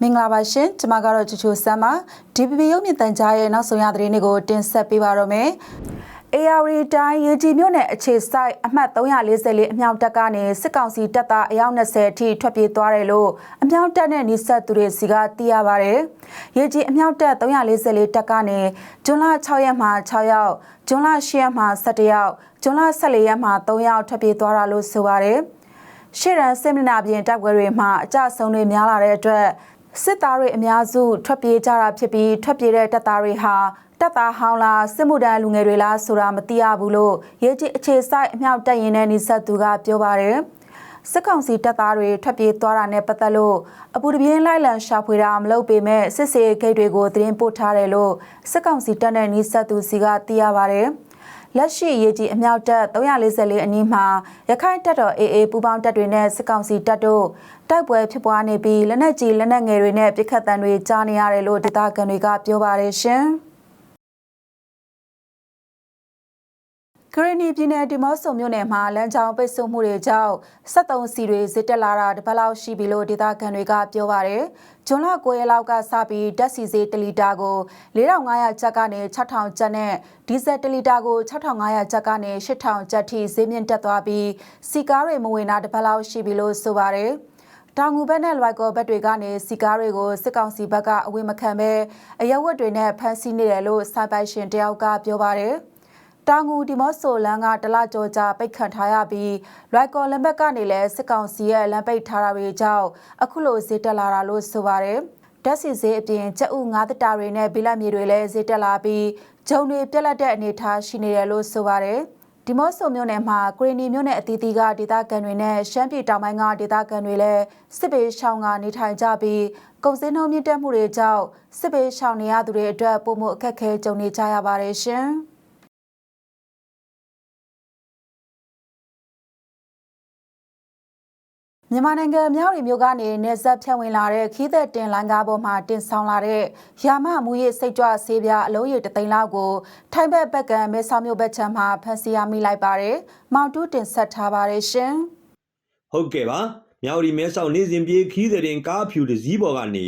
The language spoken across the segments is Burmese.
မင်္ဂလာပါရှင်ကျွန်မကတော့ချူချူဆမ်ပါ DPP ရုပ်မြင့်တန်ကြားရဲ့နောက်ဆုံးရသတင်းတွေကိုတင်ဆက်ပေးပါတော့မယ် AR တိုင်းရေကြီးမြို့နယ်အခြေစိုက်အမှတ်344အမြောက်တပ်ကနေစစ်ကောင်စီတပ်သားအယောက်20အထိထွက်ပြေးသွားတယ်လို့အမြောက်တပ်နဲ့နှိဆက်သူတွေစီကသိရပါဗျ။ရေကြီးအမြောက်တပ်344တပ်ကနေဂျွန်လ6ရက်မှာ6ယောက်၊ဂျွန်လ10ရက်မှာ17ယောက်၊ဂျွန်လ14ရက်မှာ3ယောက်ထွက်ပြေးသွားတာလို့ဆိုပါဗျ။ ရှေ့ရန်စစ်မနာပြင်တပ်ပွဲတွေမှာအကြဆုံးတွေများလာတဲ့အတွက်စစ်သားတွေအများစုထွက်ပြေးကြတာဖြစ်ပြီးထွက်ပြေးတဲ့တပ်သားတွေဟာတပ်သားဟောင်းလားစစ်မှုထမ်းလူငယ်တွေလားဆိုတာမသိရဘူးလို့ရဲကြီးအခြေဆိုင်အမြောက်တပ်ရင်တဲ့နေဆက်သူကပြောပါတယ်စစ်ကောင်စီတပ်သားတွေထွက်ပြေးသွားတာနဲ့ပတ်သက်လို့အပူတပြင်းလိုက်လံရှာဖွေတာမလုပ်ပေမဲ့စစ်စေဂိတ်တွေကိုသတင်းပို့ထားတယ်လို့စစ်ကောင်စီတပ်နဲ့နေဆက်သူစီကသိရပါတယ် လက်ရှိရေးကြီးအမြောက်တပ်344အနီးမှာရခိုင်တပ်တော် AA ပူးပေါင်းတပ်တွေနဲ့စစ်ကောင်စီတပ်တို့တိုက်ပွဲဖြစ်ပွားနေပြီးလက်နက်ကြီးလက်နက်ငယ်တွေနဲ့ပစ်ခတ်တံတွေကြားနေရတယ်လို့ဒေသခံတွေကပြောပါတယ်ရှင်။ ခရနီပြည်နယ်ဒီမော့ဆိုမြို့နယ်မှာလမ်းကြောင်းပိတ်ဆို့မှုတွေကြောင့်73စီတွေဇစ်တက်လာတာတစ်ပတ်လောက်ရှိပြီလို့ဒေသခံတွေကပြောပါရယ်။ဂျွန်လ9ရက်လောက်ကစပြီးဓာတ်ဆီဈေး1လီတာကို4500ကျပ်ကနေ6000ကျပ်နဲ့ဒီဇယ်1လီတာကို6500ကျပ်ကနေ8000ကျပ်ထိဈေးမြင့်တက်သွားပြီးစီကားတွေမဝင်တာတစ်ပတ်လောက်ရှိပြီလို့ဆိုပါရယ်။တောင်ငူဘက်နဲ့လွိုက်ကော်ဘက်တွေကနေစီကားတွေကိုစစ်ကောင်စီဘက်ကအဝေမခံပဲအရက်ဝတ်တွေနဲ့ဖမ်းဆီးနေတယ်လို့စိုက်ပိုင်ရှင်တယောက်ကပြောပါရယ်။ တောင်ငူဒီမော့ဆိုလန်ကတလကြောကြာပိတ်ခတ်ထားရပြီးလွိုက်ကော်လမ်ဘက်ကနေလည်းစစ်ကောင်စီရဲ့လမ်းပိတ်ထားတာတွေကြောင့်အခုလိုဈေးတက်လာတာလို့ဆိုပါတယ်ဓာတ်စီဈေးအပြင်ကျပ်ဥငါးတတာတွေနဲ့ဘီလက်မြေတွေလည်းဈေးတက်လာပြီးဂျုံတွေပြက်လက်တဲ့အနေအထားရှိနေတယ်လို့ဆိုပါတယ်ဒီမော့ဆိုမြို့နယ်မှာဂရီနီမြို့နယ်အသီးသီးကဒေသခံတွေနဲ့ရှမ်းပြည်တောင်ပိုင်းကဒေသခံတွေလည်းစစ်ပေးရှောင်းကနေထိုင်ကြပြီးကုန်စည်နှုန်းမြင့်တက်မှုတွေကြောင့်စစ်ပေးရှောင်းနေရသူတွေအတွက်ပုံမှုအခက်အခဲကြုံနေကြရပါတယ်ရှင်။ မြန်မာနိုင်ငံမြောက်ရီမြို့ကနေနေဆက်ဖြတ်ဝင်လာတဲ့ခီးသက်တင်လိုင်းကားပေါ်မှာတင်ဆောင်လာတဲ့ရာမမူရစ်စိတ်ကြွဆေးပြားအလုံးရည်တသိန်းလောက်ကိုထိုင်းဘက်ဘက်ကံမဲဆောက်မြို့ဘက်ချမ်းမှာဖမ်းဆီးရမိလိုက်ပါတယ်။မောင်တူးတင်ဆက်ထားပါတယ်ရှင်ဟုတ်ကဲ့ပါမြောက်ရီမဲဆောက်နေစဉ်ပြေးခီးတဲ့ရင်ကားဖြူတစ်စီးပေါ်ကနေ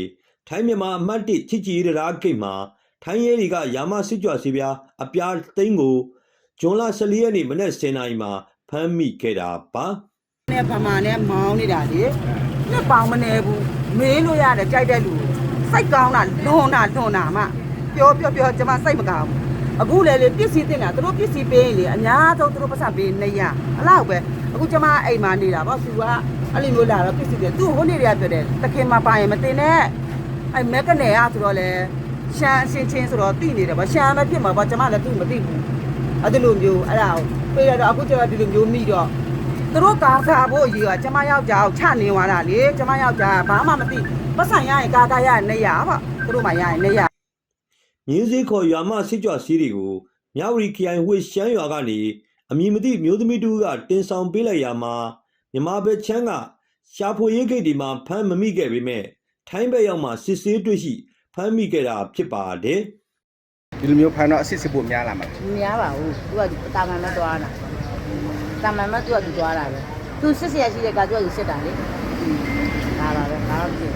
ထိုင်းမြန်မာအမှတ်1ချစ်ကြည်ရရာဂိတ်မှာထိုင်းရဲတွေကယာမစစ်ကြွစီပြားအပြားသိန်းကိုဂျွန်လ14ရက်နေ့မနေ့10:00နာရီမှာဖမ်းမိခဲ့တာပါ နဲ့ဗမာနဲ့မောင်းနေတာလေနှစ်ပေါင်မနေဘူးမေးလို့ရတယ်ကြိုက်တဲ့လူစိတ်ကောင်းတာလွန်တာလွန်တာမှပြောပြောပြောကျွန်မစိတ်မကောင်းဘူးအခုလေလေပစ္စည်းတင်တာသူတို့ပစ္စည်းပေးရင်လေအများဆုံးသူတို့ပတ်စံပေးနေရအလောက်ပဲအခုကျွန်မအိမ်မှာနေတာပေါ့သူကအဲ့လိုမျိုးလာတော့ပစ္စည်းတွေသူ့ဟိုနေတွေကပြောတယ်တခင်မှာပါရင်မတင်နဲ့အဲ့မက်ကနေရဆိုတော့လေရှမ်းအချင်းချင်းဆိုတော့တိနေတယ်ပေါ့ရှမ်းမဖြစ်မှာပေါ့ကျွန်မလည်းသူ့မသိဘူးအဲ့ဒီလိုမျိုးအဲ့ဒါကိုပေးရတော့အခုကျွန်တော်ဒီလိုမျိုးမိတော့ သူတို့ကားစားဖို့အရေးကကျမယောက်ျားကိုချနေသွားတာလေကျမယောက်ျားကဘာမှမသိပတ်စံရရင်ကားကားရရင်နေရပါသူတို့မှရရင်နေရမြင်းစည်းခေါ်ယာမစစ်ကြွစီးတွေကိုမြောက်ရီခရိုင်ဝှေရှမ်းရွာကနေအမည်မသိမျိုးသမီးတူကတင်ဆောင်ပေးလိုက်ရာမှာမြမဘက်ချမ်းကရှာဖွေရေးဂိတ်ဒီမှာဖမ်းမမိခဲ့ပေမဲ့ထိုင်းဘက်ရောက်မှစစ်ဆေးတွေ့ရှိဖမ်းမိခဲ့တာဖြစ်ပါတယ်ဒီလိုမျိုးဖန်တော့အစစ်စစ်ဖို့များလာမှာမများပါဘူးသူကတာမန်မသွားတာ တာမန်မသူကသူသွားတာပဲသူစစ်စရာရှိတဲ့ကသူကသူစစ်တာလေဒါပါပဲဒါတော့ဖြစ်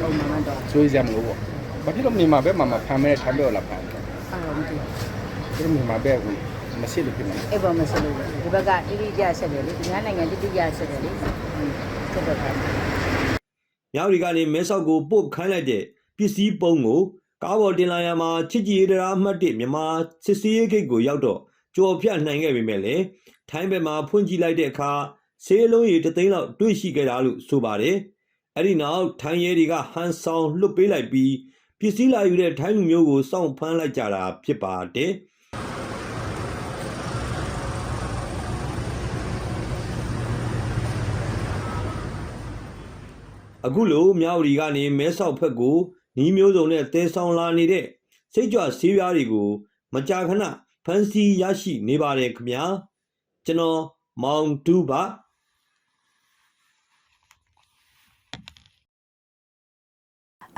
ပုံမှန်မတော့စိုးရိမ်စရာမလိုပေါ့ဘာဖြစ်လို့မြန်မာဘက်မှာမဖန်မဲထိုင်းဘက်လာဖန်တယ်အဲ့တော့မသိဒီလိုမြန်မာဘက်ကမစစ်လို့ဖြစ်မှာအဲ့ပေါ်မစစ်လို့ဒီဘက်ကတိတိကျဆက်တယ်လေဒီနိုင်ငံတိတိကျဆက်တယ်လေဆက်တော့ခိုင်းမြောက်ရီကနေမဲဆောက်ကိုပို့ခိုင်းလိုက်တဲ့ပစ္စည်းပုံးကိုကားပေါ်တင်လာရမှာချစ်ကြည်ရေးတရားအမှတ်1မြန်မာစစ်စီးရေးဂိတ်ကိုရောက်တော့ ကြော်ဖြတ်နိုင်ခဲ့ပေမဲ့လည်းထိုင်းဘက်မှာဖွင့်ကြည့်လိုက်တဲ့အခါဆေးလုံးရည်တစ်သိန်းလောက်တွေ့ရှိခဲ့တာလို့ဆိုပါတယ်။အဲ့ဒီနောက်ထိုင်းရဲတွေကဟန်ဆောင်လွတ်ပေးလိုက်ပြီးပစ္စည်းလာယူတဲ့ထိုင်းလူမျိုးကိုစောင့်ဖမ်းလိုက်ကြတာဖြစ်ပါတယ်။အခုလိုမြောက်ရီကနေမဲဆောက်ဖက်ကိုနီးမျိုးစုံနဲ့တဲဆောင်လာနေတဲ့စိတ်ကြွဆေးပြားတွေကို မကြာခဏ ဖမ်းဆီးရရှိနေပါတယ်ခင်ဗျာကျွန်တော်မောင်တူပါ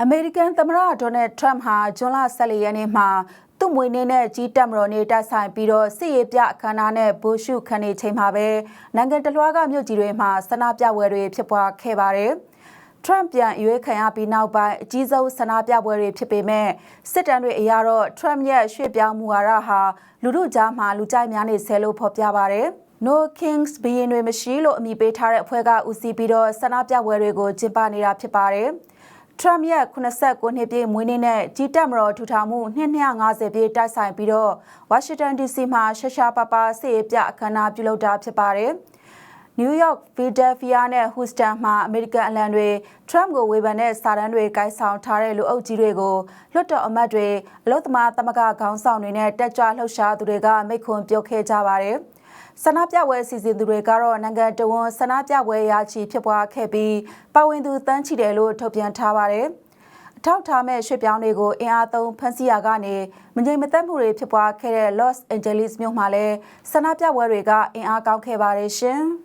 အမေရိကန်သမ္မတဒေါ်နယ်ထရမ့်ဟာဂျွန်လ14ရက်နေ့မှာသူသူ့မွေနေ့နဲ့ကြီးတက်မတော်နေ့တိုက်ဆိုင်ပြီးတော့စစ်ရေးပြအခမ်းအနားနဲ့ဘူရှုခန်းနေချိန်မှာပဲနိုင်ငံတလွှားကမြို့ကြီးတွေမှာဆန္ဒပြပွဲတွေဖြစ်ပွားခဲ့ပါတယ်။ Trump ပြန်အရွေးခံရပြီးနောက်ပိုင်းအကြီးဆုံးဆန္ဒပြပွဲတွေဖြစ်ပေမဲ့စစ်တမ်းတွေအရတော့ Trump ရဲ့ရွှေ့ပြောင်းမှုဝါဒဟာလူထုကြားမှာလူကြိုက်များနေဆဲလို့ဖော်ပြပါတယ်။ No Kings ဘီရင်တွေမရှိလို့အမည်ပေးထားတဲ့အဖွဲ့ကဦးစီးပြီးတော့ဆန္ဒပြပွဲတွေကိုကျင်းပနေတာဖြစ်ပါတယ်။ Trump ရဲ့89နှစ်ပြည့်မွေးနေ့နဲ့ကြီးတက်မတော်ထူထောင်မှု250ပြည့်တိုက်ဆိုင်ပြီးတော့ Washington DC မှာရှာရှာပါပါစစ်ရေးပြအခမ်းအနားပြုလုပ်တာဖြစ်ပါတယ်။ New York, Philadelphia နဲ့ Houston မှာအမေရိကန်အလံတွေ Trump ကိုဝေဖန်တဲ့စာတမ်းတွေကိုင်ဆောင်ထားတဲ့လူအုပ်ကြီးတွေကိုလွှတ်တော်အမတ်တွေအလို့သမားသမဂ္ဂခေါင်းဆောင်တွေနဲ့တက်ကြွလှုပ်ရှားသူတွေကမိန့်ခွန်းပြောခဲ့ကြပါတယ်။ဆန္ဒပြပွဲစီစဉ်သူတွေကတော့နိုင်ငံတော်ဝန်ဆန္ဒပြပွဲရာချီဖြစ်ပွားခဲ့ပြီးပါဝင်သူတန်းချီတယ်လို့ထုတ်ပြန်ထားပါတယ်။အထောက်ထားမဲ့ရွှေ့ပြောင်းတွေကိုအင်အားသုံးဖမ်းဆီးရာကနေမငြိမ်မသက်မှုတွေဖြစ်ပွားခဲ့တဲ့ Los Angeles မြို့မှာလည်းဆန္ဒပြပွဲတွေကအင်အားကောင်းခဲ့ပါတယ်ရှင်။